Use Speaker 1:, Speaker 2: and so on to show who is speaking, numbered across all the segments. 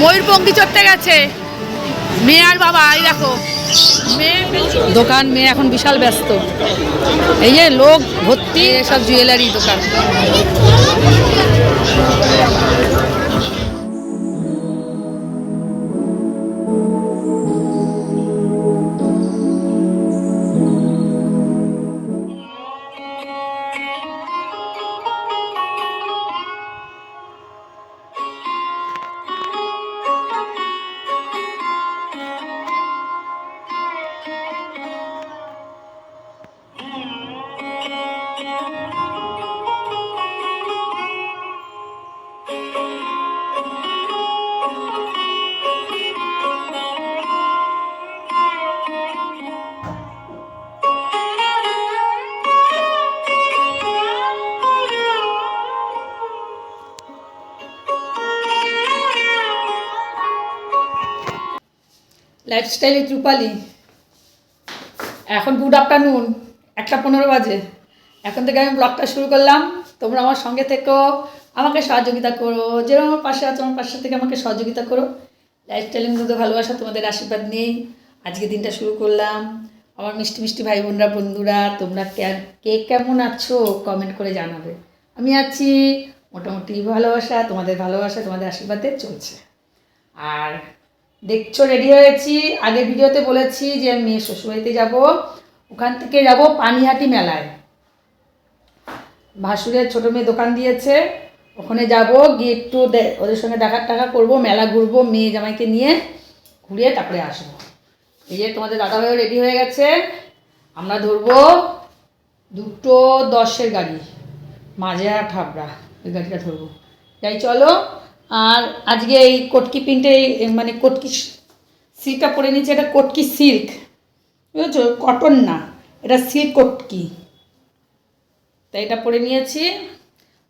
Speaker 1: ময়ূরপঙ্খী চড়তে গেছে। মেয়ে আর বাবা, এই দেখো। দোকান, মেয়ে এখন বিশাল ব্যস্ত। এই যে লোক ভর্তি, সব জুয়েলারি দোকান। লাইফস্টাইল উইথ রূপালি এখন গুড আফটারনুন একটা পনেরো বাজে। এখন থেকে আমি ব্লগটা শুরু করলাম। তোমরা আমার সঙ্গে থেকো, আমাকে সহযোগিতা করো। যেরকম আমার পাশে আছো, আমার পাশে থেকে আমাকে সহযোগিতা করো। লাইফস্টাইলের মধ্যে ভালোবাসা, তোমাদের আশীর্বাদ নেই আজকে দিনটা শুরু করলাম। আমার মিষ্টি মিষ্টি ভাই বোনরা, বন্ধুরা, তোমরা কে- কে কেমন আছো কমেন্ট করে জানাবে। আমি আছি, মোটামুটি ভালোবাসা, তোমাদের ভালোবাসা, তোমাদের আশীর্বাদে চলছে। আর দেখছ রেডি হয়েছি। আগের ভিডিওতে বলেছি যে আমি মেয়ে শ্বশুরবাড়িতে যাব। ওখান থেকে যাব পানিহাটি মেলায়। ভাসুরের ছোটো মেয়ে দোকান দিয়েছে। ওখানে যাব, গিয়ে একটু ওদের সঙ্গে দেখা টাকা করব, মেলা ঘুরবো, মেয়ে জামাইকে নিয়ে ঘুরিয়ে তারপরে আসব। এই যে তোমাদের দাদাভাইও রেডি হয়ে গেছে। আমরা ধরবো দুটো দশের গাড়ি। মাঝে আর ঠাবড়া ওই গাড়িটা ধরবো। যাই, চলো। আর আজকে এই কটকি প্রিন্টে মানে কটকি সিল্কটা পরে নিয়েছি এটা কটকি সিল্ক। বুঝেছ? কটন না, এটা সিল্ক কটকি। তাই এটা পরে নিয়েছি।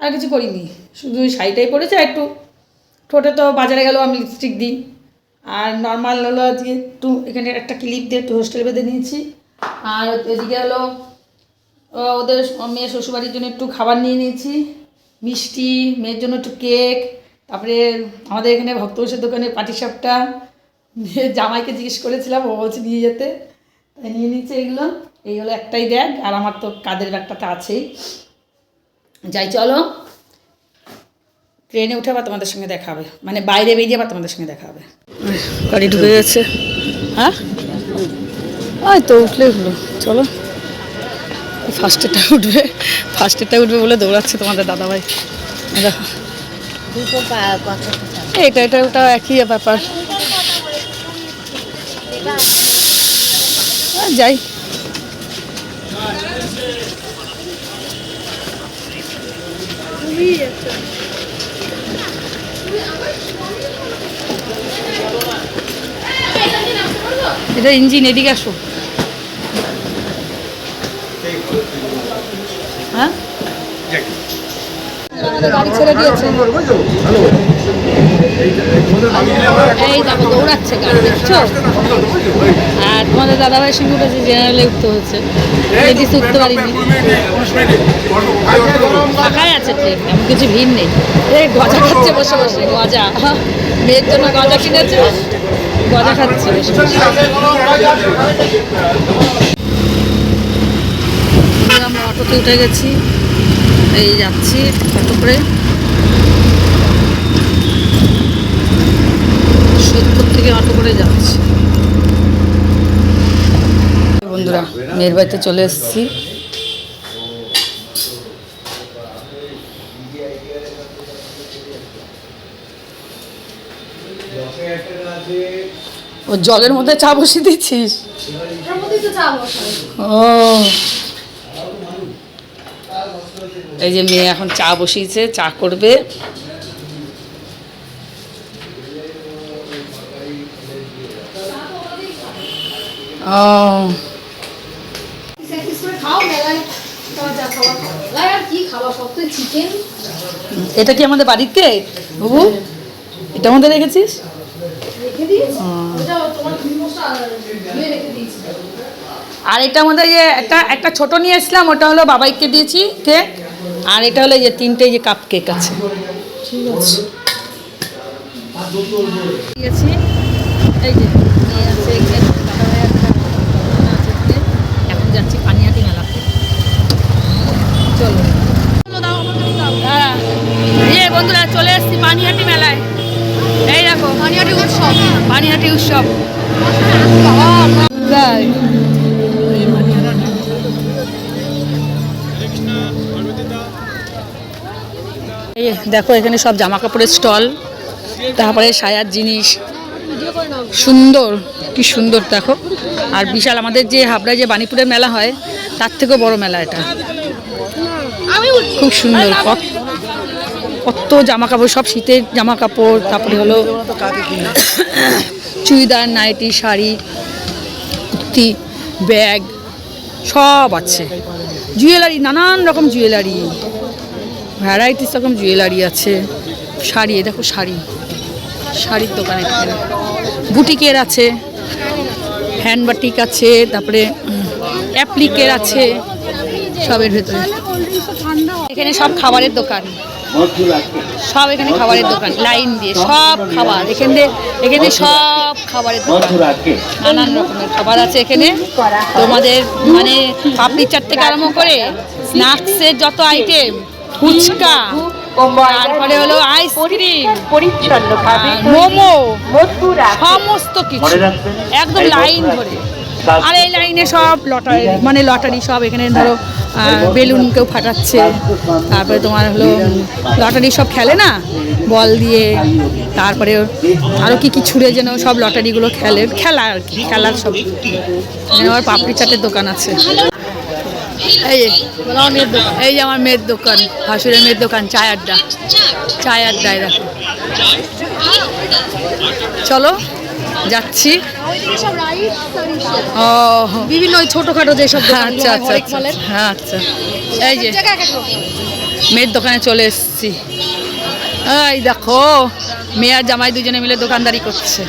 Speaker 1: আর কিছু করিনি, শুধু শাড়িটাই পরেছে আর একটু ঠোঁটে তো বাজারে গেলেও আমি লিপস্টিক দিই। আর নর্মাল হলো আজকে একটু এখানে একটা ক্লিপ দিয়ে একটু হোস্টেল বেঁধে নিয়েছি। আর এদিকে হলো ওদের মেয়ে শ্বশুরবাড়ির জন্য একটু খাবার নিয়ে নিয়েছি। মিষ্টি, মেয়ের জন্য একটু কেক তারপরে আমাদের এখানে ভক্তবসের দোকানে পাটিসাপটা জামাইকে জিজ্ঞেস করেছিলাম, ও বলছে নিয়ে যেতে। তাই নিয়ে নিচ্ছে এগুলো। এই হলো একটাই ব্যাগ, আর আমার তো কাদের ব্যাগটা তো আছেই। যাই, চলো। ট্রেনে উঠে আবার তোমাদের সঙ্গে দেখা হবে। মানে বাইরে বেরিয়ে আবার তোমাদের সঙ্গে দেখা হবে। গাড়ি ঢুকে গেছে। হ্যাঁ? ওই তো উঠলে উঠল চলো। ফার্স্টেরটা উঠবে। ফার্স্টেরটা উঠবে বলে দৌড়াচ্ছে তোমাদের দাদাভাই। দেখো। এটা এটা ওটা একই ব্যাপার। যাই। এটা ইঞ্জিন এদিকে আসো। গাড়ি ছেড়ে দিয়েছে। এই দেখো, দৌড়াচ্ছে গাড়ি, দেখছ? আর তোমাদের দাদাভাইয়ের সঙ্গে উঠেছে জেনারেলে উঠতে হচ্ছে। লেডিস উঠতে পারিনি। ফাঁকাই আছে ট্রেন এমন কিছু ভিড় নেই। এই গজা খাচ্ছে বসে বসে, গজা। মেয়ের জন্য গজা কিনেছে, গজা খাচ্ছে বসে বসে। আমরা অটোতে উঠে গেছি। এই যাচ্ছি অটো করে? সত্তর থেকে অটো করে যাচ্ছি। বন্ধুরা মেয়ের বাড়িতে চলে এসেছি। ও জলের মধ্যে চা বসিয়ে দিচ্ছিস? ও। এই যে মেয়ে এখন চা বসিয়েছে, চা করবে। এটা কি আমাদের বাড়ির কেক বাবু, এটা আমাদের রেখেছিস? আর এটা আমাদের যে একটা একটা ছোট নিয়ে এসলাম, ওটা হলো বাবাইকে দিয়েছি কেক আর এটা হলো যে তিনটে যে কাপ কেক আছে। ঠিক আছে। গেছি এই যে আছে এখানে। যাচ্ছি পানিহাটি মেলাতে। চলো। দাঁড়া। এই যে বন্ধুরা চলে এসেছি পানিহাটি মেলায়। এই দেখো পানিহাটি উৎসব। পানিহাটি উৎসব। দেখো, এখানে সব জামা কাপড়ের স্টল, তারপরে সায়ার জিনিস। সুন্দর, কি সুন্দর, দেখো। আর বিশাল আমাদের যে হাবড়ায় যে বাণীপুরের মেলা হয়, তার থেকেও বড় মেলা এটা। খুব সুন্দর, কত কত জামা কাপড় সব শীতের জামা কাপড় তারপরে হলো চুড়িদার, নাইটি, শাড়ি, কুর্তি, ব্যাগ, সব আছে। জুয়েলারি, নানান রকম জুয়েলারি। ভ্যারাইটিস রকম জুয়েলারি আছে। শাড়ি দেখো শাড়ি। শাড়ির দোকান এখানে বুটিকের আছে। হ্যান্ড বাটিক আছে, তারপরে অ্যাপ্লিকের আছে। সবের ভেতরে। এখানে সব খাবারের দোকান। সব এখানে খাবারের দোকান। লাইন দিয়ে সব খাবার। এখানে এখানে সব খাবারের দোকান। নানান রকমের খাবার আছে এখানে। তোমাদের মানে পাপড়ি চাট থেকে আরম্ভ করে স্ন্যাক্সের যত আইটেম ফুচকা। তারপরে হলো আইসক্রিম
Speaker 2: পরিচ্ছন্নভাবে
Speaker 1: মোমো। সমস্ত কিছু। একদম লাইন ধরে। আর এই লাইনে সব লটারি মানে লটারি সব এখানে ধরো আহ, বেলুন কেউ ফাটাচ্ছে। তারপরে তোমার হলো লটারি সব খেলে না? বল দিয়ে। তারপরে আরও কি কি ছুঁড়ে যেন সব লটারিগুলো খেলে। খেলা আর কি খেলার সব। এখানে আবার পাপড়ি চাটের দোকান আছে। এই এই যে আমার মেয়ের দোকান ভাসুরের মেয়ের দোকান চায় আড্ডা। চায় আড্ডায় দেখো। চলো যাচ্ছি। ও
Speaker 3: বিভিন্ন ওই ছোটখাটো যেসব
Speaker 1: আচ্ছা আচ্ছা আচ্ছা। হ্যাঁ আচ্ছা। এই যে মেয়ের দোকানে চলে এসছি। এই দেখো মেয়ে আর জামাই দুজনে মিলে দোকানদারি করছে।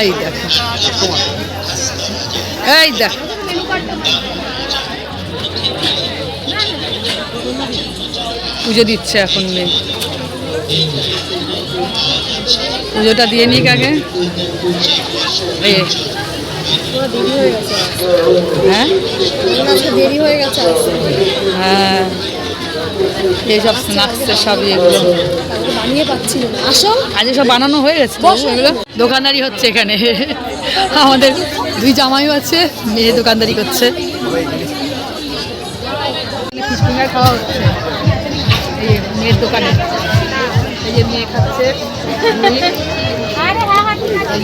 Speaker 1: এই দেখো। এই দেখো। পুজো দিচ্ছে এখন মেয়ে। পুজোটা দিয়ে নিক আগে। হ্যাঁ?
Speaker 3: হয়ে। গেছে
Speaker 1: এইসব স্ন্যাক্সের সব এগুলো
Speaker 3: আসো
Speaker 1: আজ সব বানানো হয়ে গেছে এগুলো দোকানদারি হচ্ছে এখানে। আমাদের দুই জামাইও আছে মেয়ে দোকানদারি করছে। ফিশ ফিঙ্গার খাওয়া হচ্ছে। এই মেয়ের দোকানে। এই যে মেয়ে খাচ্ছে। এই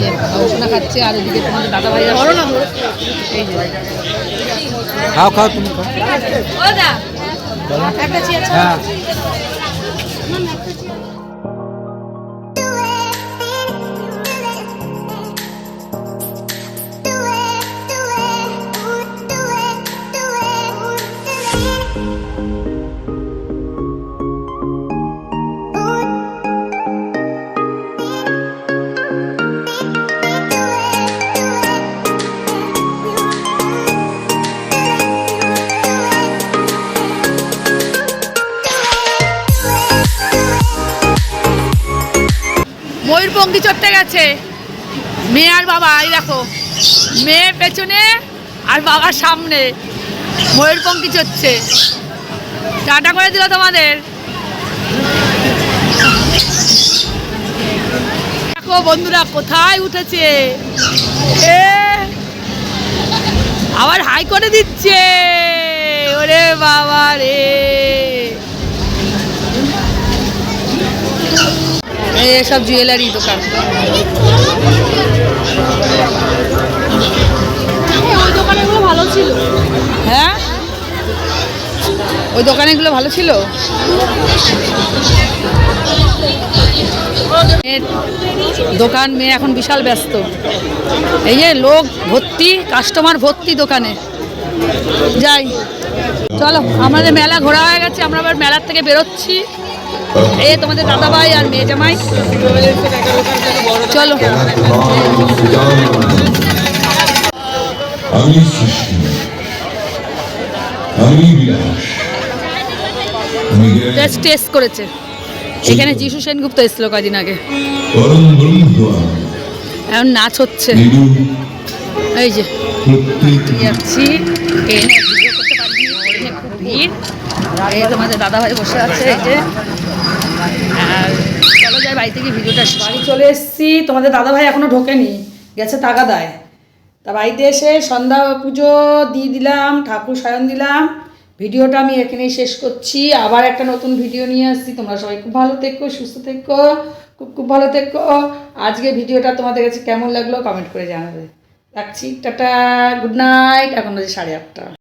Speaker 1: যে খাচ্ছে আর এদিকে তোমাদের দাদা ভাই বড় না এই যে।
Speaker 4: খাও খাও তুমি খাও। হ্যাঁ।
Speaker 1: ময়ূরপঙ্খী চড়তে গেছে। মেয়ে আর বাবা, এই দেখো। মেয়ে পেছনে আর বাবার সামনে। ময়ূরপঙ্খী চড়ছে। টাটা করে দিল তোমাদের। দেখো বন্ধুরা, কোথায় উঠেছে? এ, আবার হাই করে দিচ্ছে। ওরে বাবা রে এই সব জুয়েলারি দোকান।
Speaker 3: ওই দোকানগুলো ভালো ছিল।
Speaker 1: হ্যাঁ? ওই দোকানেগুলো ভালো ছিল? দোকান মেয়ে এখন বিশাল ব্যস্ত। এই যে লোক ভর্তি কাস্টমার ভর্তি দোকানে। যাই। চলো আমাদের মেলা ঘোরা হয়ে গেছে আমরা আবার মেলার থেকে বেরোচ্ছি। এই তোমাদের দাদাভাই আর মেয়ে জামাই চলো।
Speaker 5: আমি সৃষ্টি। আমি বিলাস।
Speaker 1: টেস্ট করেছে। এখানে যিশু সেনগুপ্ত এসেছিল কয়দিন আগে। এখন নাচ হচ্ছে। এই যে। যাচ্ছি। ভিডিও করতে পারিনি ভিড়। এই তোমাদের দাদাভাই বসে আছে এই যে। আর চলো যাই বাড়ি থেকে ভিডিওটা বাড়ি চলে এসেছি। তোমাদের দাদাভাই এখনও ঢোকেনি গেছে তাগাদায়। তা বাড়িতে এসে সন্ধ্যা পুজো দিয়ে দিলাম ঠাকুর সায়ন দিলাম। ভিডিওটা আমি এখানেই শেষ করছি। আবার একটা নতুন ভিডিও নিয়ে আসছি। তোমরা সবাই খুব ভালো থেকো সুস্থ থেকো খুব খুব ভালো থেকো। আজকে ভিডিওটা তোমাদের কাছে কেমন লাগল কমেন্ট করে জানাবে। রাখছি টাটা গুড নাইট এখন হচ্ছে সাড়ে আটটা।